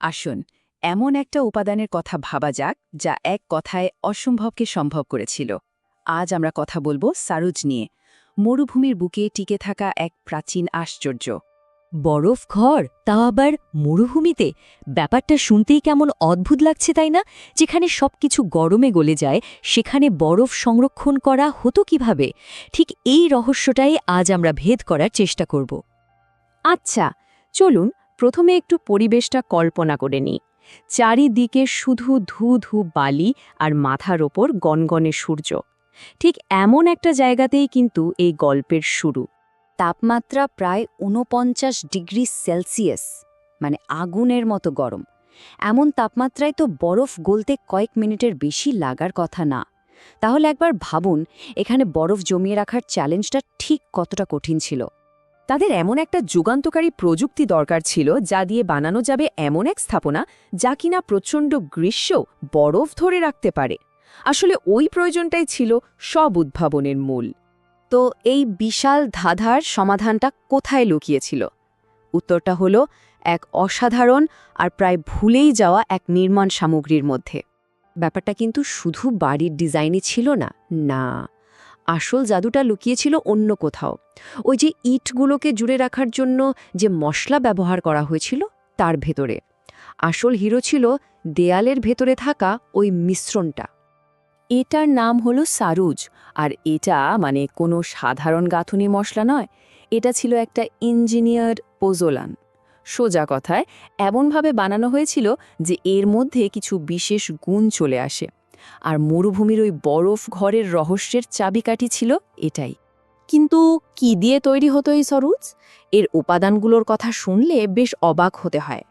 আসুন, এমন একটা উপাদানের কথা ভাবা যাক, যা এক কথায় অসম্ভবকে সম্ভব করেছিল। আজ আমরা কথা বলব সারুজ নিয়ে। মরুভূমির বুকে টিকে থাকা এক প্রাচীন আশ্চর্য। বরফ ঘর, তাও আবার মরুভূমিতে? ব্যাপারটা শুনতেই কেমন অদ্ভুত লাগছে, তাই না? যেখানে সবকিছু গরমে গলে যায়, সেখানে বরফ সংরক্ষণ করা হতো কীভাবে? ঠিক এই রহস্যটাই আজ আমরা ভেদ করার চেষ্টা করব। আচ্ছা চলুন প্রথমে একটু পরিবেশটা কল্পনা করে নিই। চারিদিকে শুধু ধু ধু বালি আর মাথার ওপর গনগনে সূর্য। ঠিক এমন একটা জায়গাতেই কিন্তু এই গল্পের শুরু। তাপমাত্রা প্রায় ঊনপঞ্চাশ ডিগ্রি সেলসিয়াস মানে আগুনের মতো গরম। এমন তাপমাত্রায় তো বরফ গলতে কয়েক মিনিটের বেশি লাগার কথা না। তাহলে একবার ভাবুন, এখানে বরফ জমিয়ে রাখার চ্যালেঞ্জটা ঠিক কতটা কঠিন ছিল? তাদের এমন একটা যুগান্তকারী প্রযুক্তি দরকার ছিল যা দিয়ে বানানো যাবে এমন এক স্থাপনা যা কিনা প্রচণ্ড গ্রীষ্ম, বরফ ধরে রাখতে পারে। আসলে ওই প্রয়োজনটাই ছিল সব উদ্ভাবনের মূল। তো এই বিশাল ধাঁধার সমাধানটা কোথায় লুকিয়েছিল? উত্তরটা হল এক অসাধারণ আর প্রায় ভুলেই যাওয়া এক নির্মাণ সামগ্রীর মধ্যে। ব্যাপারটা কিন্তু শুধু বাড়ির ডিজাইনই ছিল না না। আসল জাদুটা লুকিয়েছিল অন্য কোথাও। ওই যে ইটগুলোকে জুড়ে রাখার জন্য যে মশলা ব্যবহার করা হয়েছিল, তার ভেতরে। আসল হিরো ছিল দেয়ালের ভেতরে থাকা ওই মিশ্রণটা। এটার নাম হলো সারুজ, আর এটা মানে কোনো সাধারণ গাঁথুনি মশলা নয়, এটা ছিল একটা ইঞ্জিনিয়ার পোজোলান। সোজা কথায়, এমনভাবে বানানো হয়েছিল যে এর মধ্যে কিছু বিশেষ গুণ চলে আসে। আর মরুভূমির ওই বরফ ঘরের রহস্যের চাবিকাঠি ছিল এটাই। কিন্তু কি দিয়ে তৈরি হতো এই সরুজ? এর উপাদানগুলোর কথা শুনলে বেশ অবাক হতে হয়।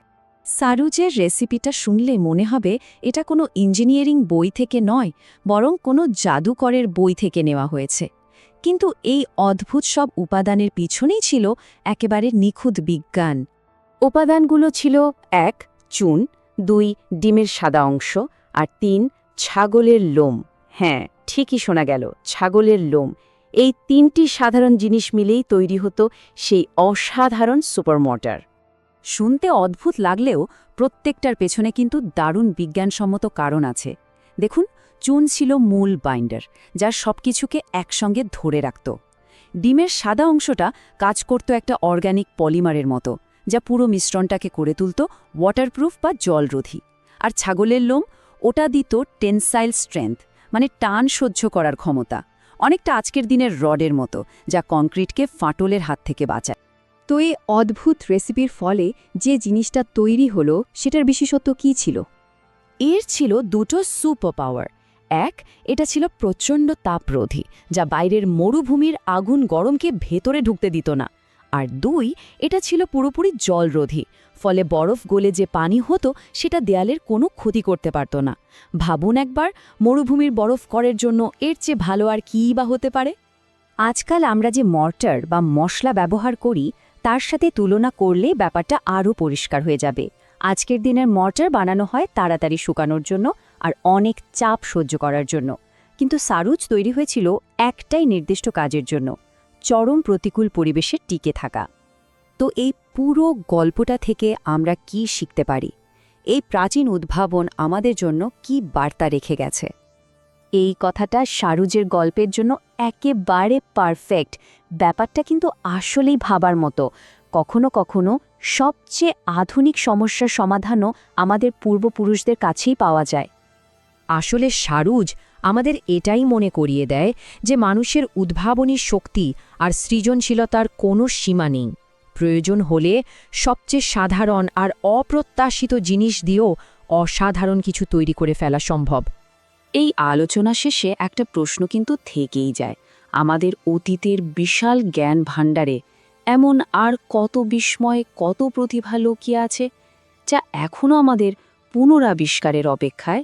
সারুজের রেসিপিটা শুনলে মনে হবে এটা কোনো ইঞ্জিনিয়ারিং বই থেকে নয়, বরং কোনো জাদুকরের বই থেকে নেওয়া হয়েছে। কিন্তু এই অদ্ভুত সব উপাদানের পিছনেই ছিল একেবারে নিখুঁত বিজ্ঞান। উপাদানগুলো ছিল এক, চুন, দুই, ডিমের সাদা অংশ, আর তিন ছাগলের লোম। হ্যাঁ ঠিকই শোনা গেল, ছাগলের লোম। এই তিনটি সাধারণ জিনিস মিলেই তৈরি হতো সেই অসাধারণ সুপারমোটর। শুনতে অদ্ভুত লাগলেও প্রত্যেকটার পেছনে কিন্তু দারুণ বিজ্ঞানসম্মত কারণ আছে। দেখুন, চুন ছিল মূল বাইন্ডার, যা সবকিছুকে একসঙ্গে ধরে রাখত। ডিমের সাদা অংশটা কাজ করত একটা অর্গ্যানিক পলিমারের মতো, যা পুরো মিশ্রণটাকে করে তুলত ওয়াটারপ্রুফ বা জলরোধী। আর ছাগলের লোম ওটা দিত টেনসাইল স্ট্রেংথ মানে টান সহ্য করার ক্ষমতা। অনেকটা আজকের দিনের রডের মতো, যা কংক্রিটকে ফাটলের হাত থেকে বাঁচায়। তো এই অদ্ভুত রেসিপির ফলে যে জিনিসটা তৈরি হলো, সেটার বিশেষত্ব কী ছিল? এর ছিল দুটো সুপার পাওয়ার এক, এটা ছিল প্রচণ্ড তাপরোধী, যা বাইরের মরুভূমির আগুন গরমকে ভেতরে ঢুকতে দিত না। আর দুই, এটা ছিল পুরোপুরি জলরোধী, ফলে বরফ গলে যে পানি হতো, সেটা দেয়ালের কোনো ক্ষতি করতে পারত না। ভাবুন একবার, মরুভূমির বরফ করের জন্য এর চেয়ে ভালো আর কী বা হতে পারে? আজকাল আমরা যে মর্টার বা মশলা ব্যবহার করি, তার সাথে তুলনা করলে ব্যাপারটা আরও পরিষ্কার হয়ে যাবে। আজকের দিনের মর্টার বানানো হয় তাড়াতাড়ি শুকানোর জন্য আর অনেক চাপ সহ্য করার জন্য। কিন্তু সারুজ তৈরি হয়েছিল একটাই নির্দিষ্ট কাজের জন্য। চরম প্রতিকূল পরিবেশে টিকে থাকা। তো এই পুরো গল্পটা থেকে আমরা কি শিখতে পারি? এই প্রাচীন উদ্ভাবন আমাদের জন্য কি বার্তা রেখে গেছে? এই কথাটা সারুজের গল্পের জন্য একেবারে পারফেক্ট। ব্যাপারটা কিন্তু আসলেই ভাবার মতো। কখনো কখনো সবচেয়ে আধুনিক সমস্যার সমাধানও আমাদের পূর্বপুরুষদের কাছেই পাওয়া যায়। আসলে সারুজ আমাদের এটাই মনে করিয়ে দেয় যে মানুষের উদ্ভাবনী শক্তি আর সৃজনশীলতার কোনো সীমা নেই। প্রয়োজন হলে সবচেয়ে সাধারণ আর অপ্রত্যাশিত জিনিস দিয়েও অসাধারণ কিছু তৈরি করে ফেলা সম্ভব। এই আলোচনা শেষে একটা প্রশ্ন কিন্তু থেকেই যায়। আমাদের অতীতের বিশাল জ্ঞান ভাণ্ডারে এমন আর কত বিস্ময়, কত প্রতিভা লুকিয়ে আছে, যা এখনও আমাদের পুনরাবিষ্কারের অপেক্ষায়?